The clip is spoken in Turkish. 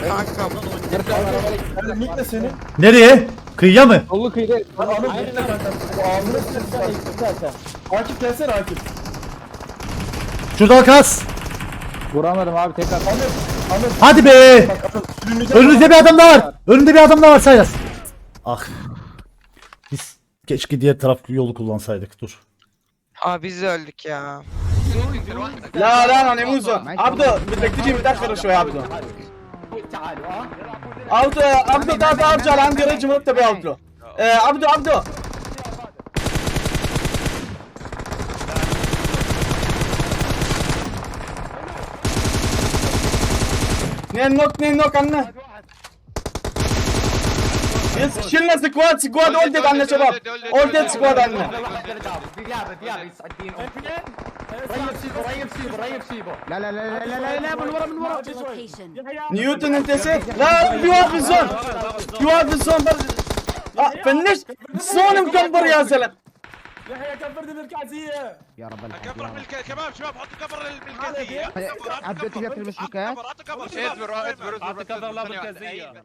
Kankam. Nerede mik ne senin? Nereye? Kıyıya mı? Sollu kıyıda. Anıl Aynen bekle kanka. Bu ağzını sıkıştı. zaten. Akif gelsene Akif. Şurada kas. Vuramadım abi tekrar. Anıl. Anıl. Hadi be. Bak Anıl. Sürüneceğim. Önünüzde bir adam daha var. Önünde bir adam daha var Saylas. Ah. Biz keşke diğer taraf yolu kullansaydık. Dur. Aa biz de öldük ya. لا لا انا نيموزو عبدو بدك تجي متاخر شوي عبدو عبدو عبدو تعال تعال ارجع عندي رجل مرتب يا عبدو آه، عبدو عبدو اثنين نوك اثنين نوك عنا يس شلنا سكواد سكواد اولدد عنا شباب اولدد سكواد عنا ريب سيبو ريب سيبو ريب سيبو لا لا لا لا لا لا من ورا من ورا نيوتن انت سيف لا يوقف الزون يوقف الزون فنش الزون مكبر يا زلمه يحيى كبرني بالكعزيه يا رب كبر بالكباب شباب حطوا كبر بالكعزيه عبد الكباب المشبكات اعطوا كبر اعطوا كبر اعطوا كبر لا